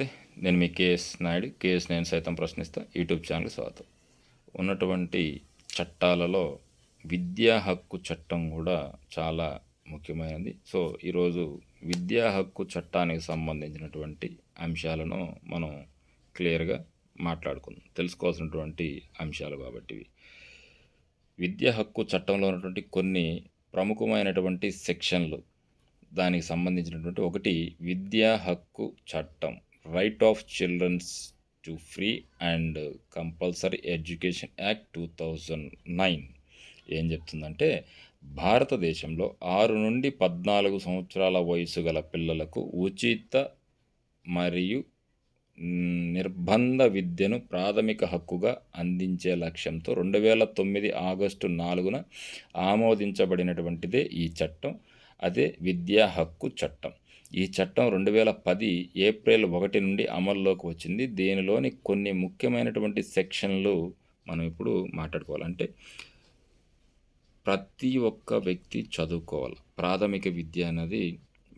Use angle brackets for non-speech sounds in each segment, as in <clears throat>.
నమస్తే నేను మీ KS Naidu. KS నేను సైతం ప్రశ్నిస్తా. యూట్యూబ్ ఛానల్కి స్వాగతం. ఉన్నటువంటి చట్టాలలో విద్యా హక్కు చట్టం కూడా చాలా ముఖ్యమైనది. సో ఈరోజు విద్యా హక్కు చట్టానికి సంబంధించినటువంటి అంశాలను మనం క్లియర్గా మాట్లాడుకుందాం. తెలుసుకోవాల్సినటువంటి అంశాలు కాబట్టి. విద్యా హక్కు చట్టంలో ఉన్నటువంటి కొన్ని ప్రముఖమైనటువంటి సెక్షన్లు. దానికి సంబంధించినటువంటి ఒకటి విద్యా హక్కు చట్టం. Right of childrens to free and compulsory education act two thousand nine ఏం చెప్తుందంటే భారతదేశంలో ఆరు నుండి పద్నాలుగు సంవత్సరాల వయసు గల పిల్లలకు ఉచిత మరియు నిర్బంధ విద్యను ప్రాథమిక హక్కుగా అందించే లక్ష్యంతో రెండు వేల తొమ్మిది ఆగస్టు నాలుగున ఆమోదించబడినటువంటిదే ఈ చట్టం. అదే విద్యా హక్కు చట్టం. ఈ చట్టం రెండు వేల పది ఏప్రిల్ ఒకటి నుండి అమల్లోకి వచ్చింది. దీనిలోని కొన్ని ముఖ్యమైనటువంటి సెక్షన్లు మనం ఇప్పుడు మాట్లాడుకోవాలంటే ప్రతి ఒక్క వ్యక్తి చదువుకోవాలి. ప్రాథమిక విద్య అనేది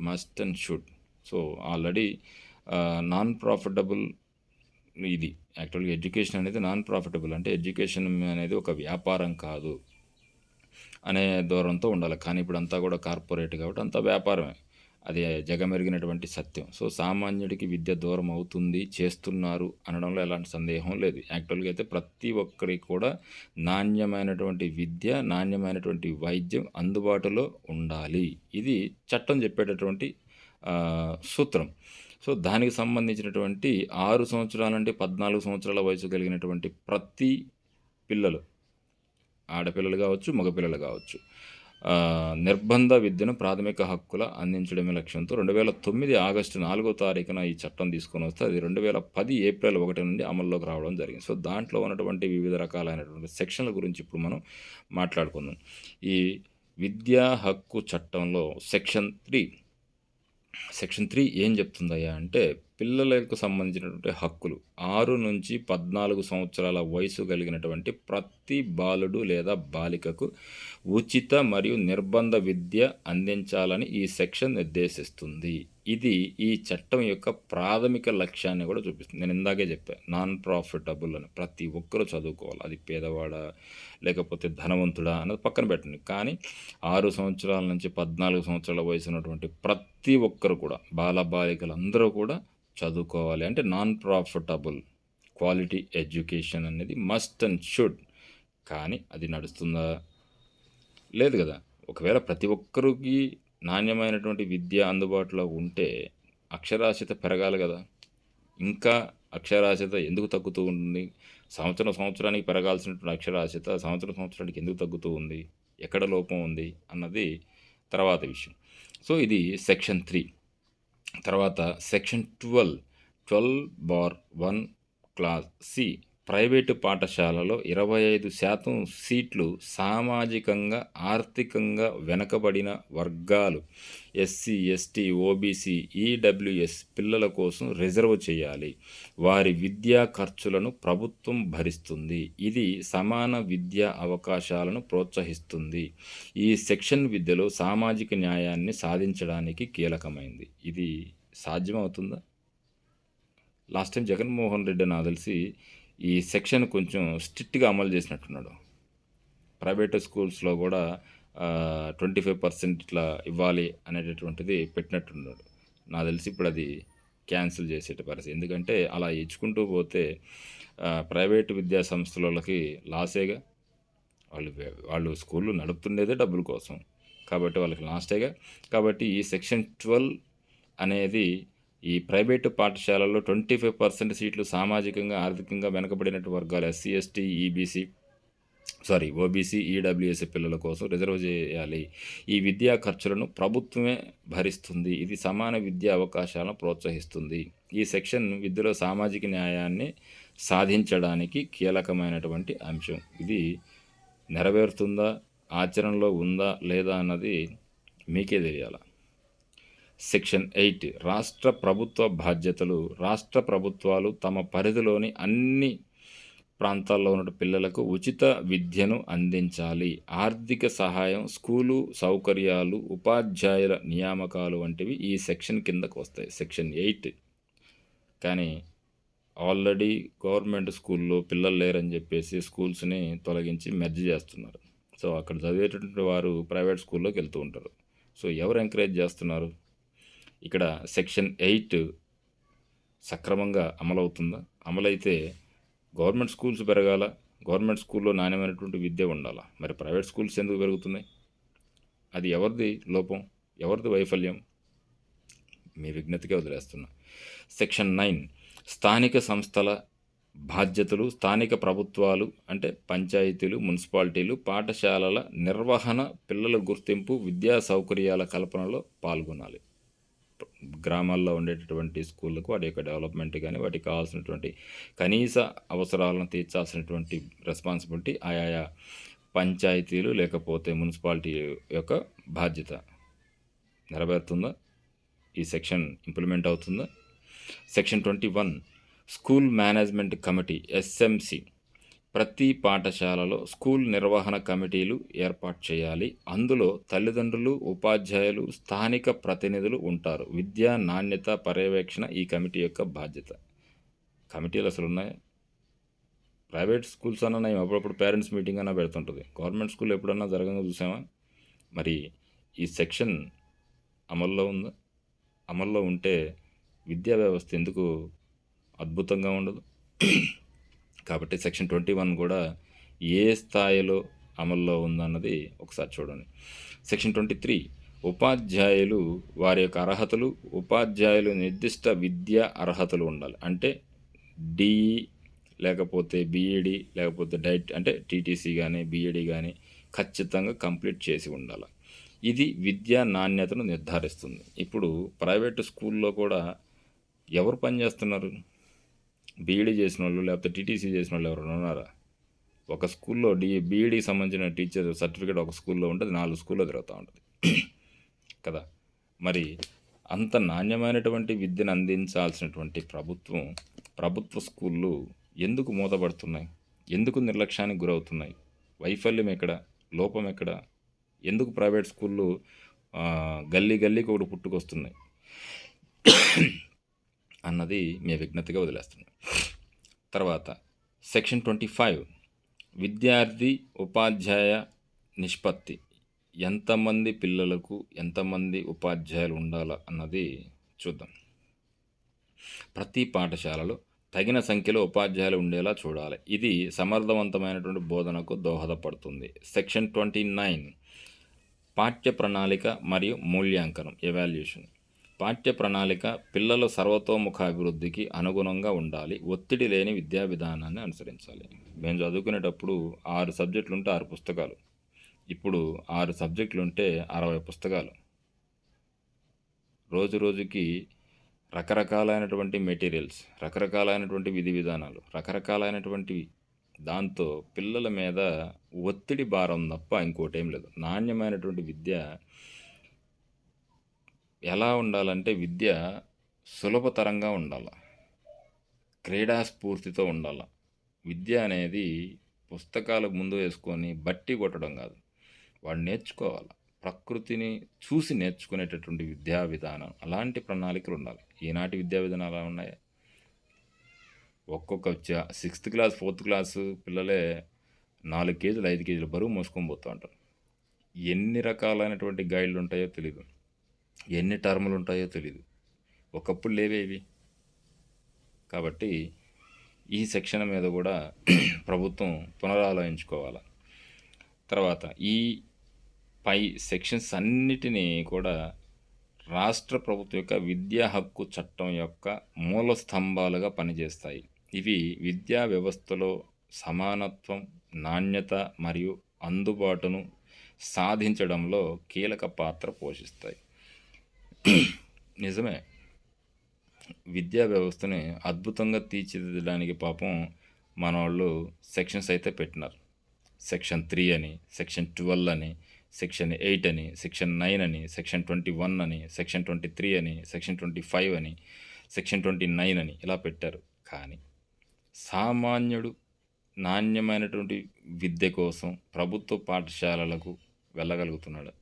must and should so already non profitable ఇది. యాక్చువల్గా ఎడ్యుకేషన్ అనేది నాన్ ప్రాఫిటబుల్ అంటే ఎడ్యుకేషన్ అనేది ఒక వ్యాపారం కాదు అనే దూరంతో ఉండాలి. కానీ ఇప్పుడు అంతా కూడా కార్పొరేట్ కాబట్టి అంతా వ్యాపారమే. అది జగమెరిగినటువంటి సత్యం. సో సామాన్యుడికి విద్య దూరం అవుతుంది చేస్తున్నారు అనడంలో ఎలాంటి సందేహం లేదు. యాక్చువల్గా అయితే ప్రతి ఒక్కరికి కూడా నాణ్యమైనటువంటి విద్య నాణ్యమైనటువంటి వైద్యం అందుబాటులో ఉండాలి. ఇది చట్టం చెప్పేటటువంటి సూత్రం. సో దానికి సంబంధించినటువంటి ఆరు సంవత్సరాల నుండి పద్నాలుగు సంవత్సరాల వయసు కలిగినటువంటి ప్రతి పిల్లలు ఆడపిల్లలు కావచ్చు మగపిల్లలు కావచ్చు. నిర్బంధ విద్యను ప్రాథమిక హక్కుల అందించడమే లక్ష్యంతో రెండు వేల తొమ్మిది ఆగస్టు నాలుగో తారీఖున ఈ చట్టం తీసుకొని వస్తే అది రెండు వేల పది ఏప్రిల్ ఒకటి నుండి అమల్లోకి రావడం జరిగింది. సో దాంట్లో ఉన్నటువంటి వివిధ రకాలైనటువంటి సెక్షన్ల గురించి ఇప్పుడు మనం మాట్లాడుకుందాం. ఈ విద్యా హక్కు చట్టంలో సెక్షన్ త్రీ సెక్షన్ త్రీ ఏం చెప్తుందయ్యా అంటే పిల్లలకు సంబంధించినటువంటి హక్కులు. ఆరు నుంచి పద్నాలుగు సంవత్సరాల వయసు కలిగినటువంటి ప్రతి బాలుడు లేదా బాలికకు ఉచిత మరియు నిర్బంధ విద్య అందించాలని ఈ సెక్షన్ నిర్దేశిస్తుంది. ఇది ఈ చట్టం యొక్క ప్రాథమిక లక్ష్యాన్ని కూడా చూపిస్తుంది. నేను ఇందాకే చెప్పాను నాన్ ప్రాఫిటబుల్ అని. ప్రతి ఒక్కరూ చదువుకోవాలి. అది పేదవాడా లేకపోతే ధనవంతుడా అన్నది పక్కన పెట్టండి. కానీ ఆరు సంవత్సరాల నుంచి పద్నాలుగు సంవత్సరాల వయసు ఉన్నటువంటి ప్రతి ఒక్కరు కూడా బాలబాలికలు అందరూ కూడా చదువుకోవాలి అంటే నాన్ ప్రాఫిటబుల్ క్వాలిటీ ఎడ్యుకేషన్ అనేది మస్ట్ అండ్ షుడ్ కానీ అది నడుస్తుందా? లేదు కదా. ఒకవేళ ప్రతి ఒక్కరికి నాణ్యమైనటువంటి విద్య అందుబాటులో ఉంటే అక్షరాస్యత పెరగాలి కదా. ఇంకా అక్షరాస్యత ఎందుకు తగ్గుతూ ఉంటుంది సంవత్సరం సంవత్సరానికి పెరగాల్సినటువంటి అక్షరాస్యత సంవత్సరం సంవత్సరానికి ఎందుకు తగ్గుతూ ఉంది? ఎక్కడ లోపం ఉంది? అన్నది తర్వాత విషయం. సో ఇది సెక్షన్ త్రీ. తర్వాత section twelve twelve bar one class C. Private పాఠశాలలో ఇరవై ఐదు శాతం సీట్లు సామాజికంగా ఆర్థికంగా వెనకబడిన వర్గాలు. ఎస్సీ ఎస్టీ ఓబీసీ ఈడబ్ల్యూఎస్ పిల్లల కోసం రిజర్వ్ చేయాలి. వారి విద్యా ఖర్చులను ప్రభుత్వం భరిస్తుంది. ఇది సమాన విద్యా అవకాశాలను ప్రోత్సహిస్తుంది. ఈ సెక్షన్ విద్యలో సామాజిక న్యాయాన్ని సాధించడానికి కీలకమైంది. ఇది సాధ్యమవుతుందా? లాస్ట్ టైం జగన్మోహన్ రెడ్డి నాకు తెలిసి ఈ సెక్షన్ కొంచెం స్ట్రిక్ట్గా అమలు చేసినట్టున్నాడు. ప్రైవేట్ స్కూల్స్లో కూడా ట్వంటీ ఫైవ్ పర్సెంట్ ఇట్లా ఇవ్వాలి అనేటటువంటిది పెట్టినట్టున్నాడు. నాకు తెలిసి ఇప్పుడు అది క్యాన్సిల్ చేసేట పరిస్థితి. ఎందుకంటే అలా ఇచ్చుకుంటూ పోతే ప్రైవేట్ ప్రైవేటు విద్యా సంస్థలకి లాసేగా వాళ్ళు వాళ్ళు స్కూళ్ళు నడుపుతుండేదే డబ్బుల కోసం. కాబట్టి వాళ్ళకి లాస్టేగా. కాబట్టి ఈ సెక్షన్ ట్వెల్వ్ అనేది ఈ ప్రైవేటు పాఠశాలల్లో ట్వంటీ ఫైవ్ పర్సెంట్ సీట్లు సామాజికంగా ఆర్థికంగా వెనకబడినట్టు వర్గాలు SC ST EBC sorry OBC EWS పిల్లల కోసం రిజర్వ్ చేయాలి. ఈ విద్యా ఖర్చులను ప్రభుత్వమే భరిస్తుంది. ఇది సమాన విద్యా అవకాశాలను ప్రోత్సహిస్తుంది. ఈ సెక్షన్ విద్యలో సామాజిక న్యాయాన్ని సాధించడానికి కీలకమైనటువంటి అంశం. ఇది నెరవేరుతుందా ఆచరణలో ఉందా లేదా అన్నది మీకే తెలియాలా. Section eight. రాష్ట్ర ప్రభుత్వ బాధ్యతలు రాష్ట్ర ప్రభుత్వాలు తమ పరిధిలోని అన్ని ప్రాంతాల్లో ఉన్న పిల్లలకు ఉచిత విద్యను అందించాలి. ఆర్థిక సహాయం స్కూలు సౌకర్యాలు ఉపాధ్యాయుల నియామకాలు వంటివి ఈ సెక్షన్ కిందకు వస్తాయి. Section eight. కానీ ఆల్రెడీ గవర్నమెంట్ స్కూల్లో పిల్లలు లేరని చెప్పేసి స్కూల్స్ని తొలగించి మెర్జ్ చేస్తున్నారు. సో అక్కడ చదివేటటువంటి వారు ప్రైవేట్ స్కూల్లోకి వెళ్తూ ఉంటారు. సో ఎవరు ఎంకరేజ్ చేస్తున్నారు? ఇక్కడ సెక్షన్ ఎయిట్ సక్రమంగా అమలవుతుందా? అమలైతే గవర్నమెంట్ స్కూల్స్ పెరగాల? గవర్నమెంట్ స్కూల్లో నాణ్యమైనటువంటి విద్య ఉండాలా? మరి ప్రైవేట్ స్కూల్స్ ఎందుకు పెరుగుతున్నాయి? అది ఎవరిది లోపం? ఎవరిది వైఫల్యం? మీ విజ్ఞతకే వదిలేస్తున్నా. సెక్షన్ నైన్ స్థానిక సంస్థల బాధ్యతలు స్థానిక ప్రభుత్వాలు అంటే పంచాయతీలు మున్సిపాలిటీలు పాఠశాలల నిర్వహణ పిల్లల గుర్తింపు విద్యా సౌకర్యాల కల్పనలో పాల్గొనాలి. గ్రామాల్లో ఉండేటటువంటి స్కూళ్ళకు వాటి యొక్క డెవలప్మెంట్ కానీ వాటికి కావాల్సినటువంటి కనీస అవసరాలను తీర్చాల్సినటువంటి రెస్పాన్సిబిలిటీ ఆయా పంచాయతీలు లేకపోతే మున్సిపాలిటీ యొక్క బాధ్యత. నెరవేరుతుందా? ఈ సెక్షన్ ఇంప్లిమెంట్ అవుతుందా? Section twenty one school management committee SMC. ప్రతి పాఠశాలలో స్కూల్ నిర్వహణ కమిటీలు ఏర్పాటు చేయాలి. అందులో తల్లిదండ్రులు ఉపాధ్యాయులు స్థానిక ప్రతినిధులు ఉంటారు. విద్యా నాణ్యత పర్యవేక్షణ ఈ కమిటీ యొక్క బాధ్యత. కమిటీలు అసలు ఉన్నాయి? ప్రైవేట్ స్కూల్స్ అన్న నేను అప్పుడప్పుడు పేరెంట్స్ మీటింగ్ అన్న పెడుతుంటుంది. గవర్నమెంట్ స్కూల్ ఎప్పుడన్నా జరగంగా చూసామా మరి ఈ సెక్షన్ అమల్లో ఉందా? అమల్లో ఉంటే విద్యా వ్యవస్థ ఎందుకు అద్భుతంగా ఉండదు? కాబట్టి సెక్షన్ ట్వంటీ వన్ కూడా ఏ స్థాయిలో అమల్లో ఉందన్నది ఒకసారి చూడండి. సెక్షన్ ట్వంటీ త్రీ ఉపాధ్యాయులు వారి యొక్క అర్హతలు ఉపాధ్యాయులు నిర్దిష్ట విద్యా అర్హతలు ఉండాలి. అంటే డిఈ లేకపోతే బీఈడి లేకపోతే డైట్ అంటే టీటీసీ కానీ బీఈడి కానీ ఖచ్చితంగా కంప్లీట్ చేసి ఉండాలి. ఇది విద్యా నాణ్యతను నిర్ధారిస్తుంది. ఇప్పుడు ప్రైవేటు స్కూల్లో కూడా ఎవరు పనిచేస్తున్నారు బీఈడీ చేసిన వాళ్ళు లేకపోతే టీటీసీ చేసిన వాళ్ళు ఎవరైనా ఉన్నారా? ఒక స్కూల్లో డి బీఈడీకి సంబంధించిన టీచర్ సర్టిఫికేట్ ఒక స్కూల్లో ఉంటుంది నాలుగు స్కూల్లో తిరుగుతూ ఉంటుంది. కదా? మరి అంత నాణ్యమైనటువంటి విద్యను అందించాల్సినటువంటి ప్రభుత్వం ప్రభుత్వ స్కూళ్ళు ఎందుకు మూతపడుతున్నాయి? ఎందుకు నిర్లక్ష్యానికి గురవుతున్నాయి? వైఫల్యం ఎక్కడ? లోపం ఎక్కడ? ఎందుకు ప్రైవేట్ స్కూళ్ళు గల్లీ గల్లీకి ఒకటి పుట్టుకొస్తున్నాయి? అన్నది మీ విజ్ఞతగా వదిలేస్తున్నాను తర్వాత సెక్షన్ ట్వంటీ ఫైవ్ విద్యార్థి ఉపాధ్యాయ నిష్పత్తి. ఎంతమంది పిల్లలకు ఎంతమంది ఉపాధ్యాయులు ఉండాలా అన్నది చూద్దాం. ప్రతి పాఠశాలలో తగిన సంఖ్యలో ఉపాధ్యాయులు ఉండేలా చూడాలి. ఇది సమర్థవంతమైనటువంటి బోధనకు దోహదపడుతుంది. సెక్షన్ ట్వంటీ నైన్ పాఠ్య ప్రణాళిక మరియు మూల్యాంకనం ఎవాల్యుయేషన్. పాఠ్య ప్రణాళిక పిల్లల సర్వతోముఖ అభివృద్ధికి అనుగుణంగా ఉండాలి ఒత్తిడి లేని విద్యా విధానాన్ని అనుసరించాలి. మేము చదువుకునేటప్పుడు ఆరు సబ్జెక్టులు ఉంటే ఆరు పుస్తకాలు. ఇప్పుడు ఆరు సబ్జెక్టులు ఉంటే అరవై పుస్తకాలు. రోజు రోజుకి రకరకాలైనటువంటి మెటీరియల్స్ రకరకాలైనటువంటి విధి విధానాలు రకరకాలైనటువంటి దాంతో పిల్లల మీద ఒత్తిడి భారం తప్ప ఇంకోటేం లేదు. నాణ్యమైనటువంటి విద్య ఎలా ఉండాలంటే విద్య సులభతరంగా ఉండాలి. క్రీడా స్ఫూర్తితో ఉండాలి. విద్య అనేది పుస్తకాలు ముందు వేసుకొని బట్టి కొట్టడం కాదు. వాడు నేర్చుకోవాలి. ప్రకృతిని చూసి నేర్చుకునేటటువంటి విద్యా విధానం అలాంటి ప్రణాళికలు ఉండాలి. ఈనాటి విద్యా విధానాలు ఎలా ఉన్నాయి? ఒక్కొక్క సిక్స్త్ క్లాస్ ఫోర్త్ క్లాసు పిల్లలే నాలుగు కేజీలు ఐదు కేజీలు బరువు మోసుకొని పోతూ ఉంటారు. ఎన్ని రకాలైనటువంటి గైడ్లు ఉంటాయో తెలియదు ఎన్ని టర్ములు ఉంటాయో తెలియదు ఒకప్పుడు లేవే ఇవి. కాబట్టి ఈ సెక్షన్ మీద కూడా <clears throat> ప్రభుత్వం పునరాలోచించుకోవాలి. తర్వాత ఈ పై సెక్షన్స్ అన్నిటినీ కూడా రాష్ట్ర ప్రభుత్వం యొక్క విద్యా హక్కు చట్టం యొక్క మూల స్తంభాలుగా పనిచేస్తాయి. ఇవి విద్యా వ్యవస్థలో సమానత్వం నాణ్యత మరియు అందుబాటును సాధించడంలో కీలక పాత్ర పోషిస్తాయి. <clears throat> నిజమే. విద్యా వ్యవస్థని అద్భుతంగా తీర్చిదిద్దడానికి పాపం మన వాళ్ళు సెక్షన్స్ అయితే పెట్టినారు. సెక్షన్ త్రీ అని సెక్షన్ ట్వెల్వ్ అని సెక్షన్ ఎయిట్ అని సెక్షన్ నైన్ అని సెక్షన్ ట్వంటీ వన్ అని సెక్షన్ ట్వంటీ త్రీ అని సెక్షన్ ట్వంటీ ఫైవ్ అని సెక్షన్ ట్వంటీ నైన్ అని ఇలా పెట్టారు. కానీ సామాన్యుడు నాణ్యమైనటువంటి విద్య కోసం ప్రభుత్వ పాఠశాలలకు వెళ్ళగలుగుతున్నాడు.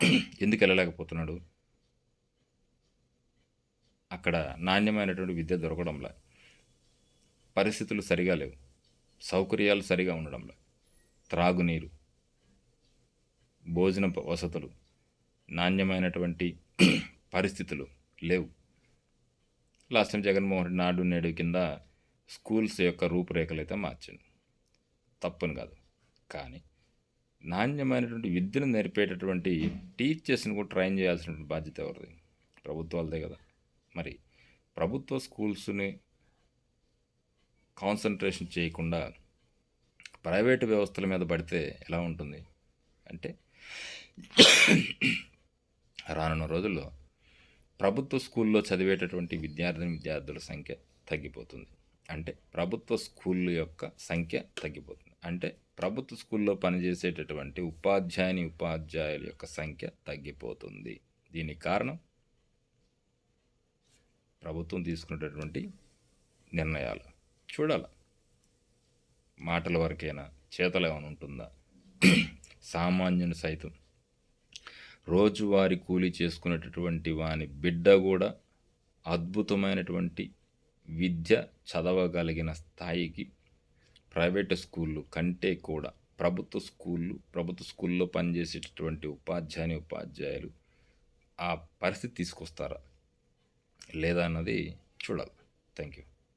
<clears throat> ఎందుకు వెళ్ళలేకపోతున్నాడు? అక్కడ నాణ్యమైనటువంటి విద్య దొరకడంలా. పరిస్థితులు సరిగా లేవు. సౌకర్యాలు సరిగా ఉండడంలా. త్రాగునీరు భోజన వసతులు నాణ్యమైనటువంటి పరిస్థితులు లేవు. లాస్ట్ టైం జగన్మోహన్ రెడ్డి నాడు నేడు కింద స్కూల్స్ యొక్క రూపురేఖలు అయితే మార్చింది తప్పని కాదు. కానీ నాణ్యమైనటువంటి విద్యను నేర్పేటటువంటి టీచర్స్ని కూడా ట్రైన్ చేయాల్సినటువంటి బాధ్యత ఎవరిది? ప్రభుత్వాలదే కదా. మరి ప్రభుత్వ స్కూల్స్ని కాన్సన్ట్రేషన్ చేయకుండా ప్రైవేటు వ్యవస్థల మీద పడితే ఎలా ఉంటుంది? అంటే రానున్న రోజుల్లో ప్రభుత్వ స్కూల్లో చదివేటటువంటి విద్యార్థిని విద్యార్థుల సంఖ్య తగ్గిపోతుంది. అంటే ప్రభుత్వ స్కూల్ యొక్క సంఖ్య తగ్గిపోతుంది. అంటే ప్రభుత్వ స్కూల్లో పనిచేసేటటువంటి ఉపాధ్యాయుని ఉపాధ్యాయుల యొక్క సంఖ్య తగ్గిపోతుంది. దీనికి కారణం ప్రభుత్వం తీసుకునేటటువంటి నిర్ణయాలు. చూడాలి. మాటల వరకైనా చేతలు ఏమైనా ఉంటుందా? సామాన్యుని సైతం. రోజువారి కూలీ చేసుకునేటటువంటి వాని బిడ్డ కూడా అద్భుతమైనటువంటి విద్య చదవగలిగిన స్థాయికి ప్రైవేట్ స్కూళ్ళు కంటే కూడా ప్రభుత్వ స్కూళ్ళు ప్రభుత్వ స్కూల్లో పనిచేసేటటువంటి ఉపాధ్యాయుని ఉపాధ్యాయులు ఆ పరిస్థితి తీసుకొస్తారా? లేదా అన్నది చూడాలి. Thank you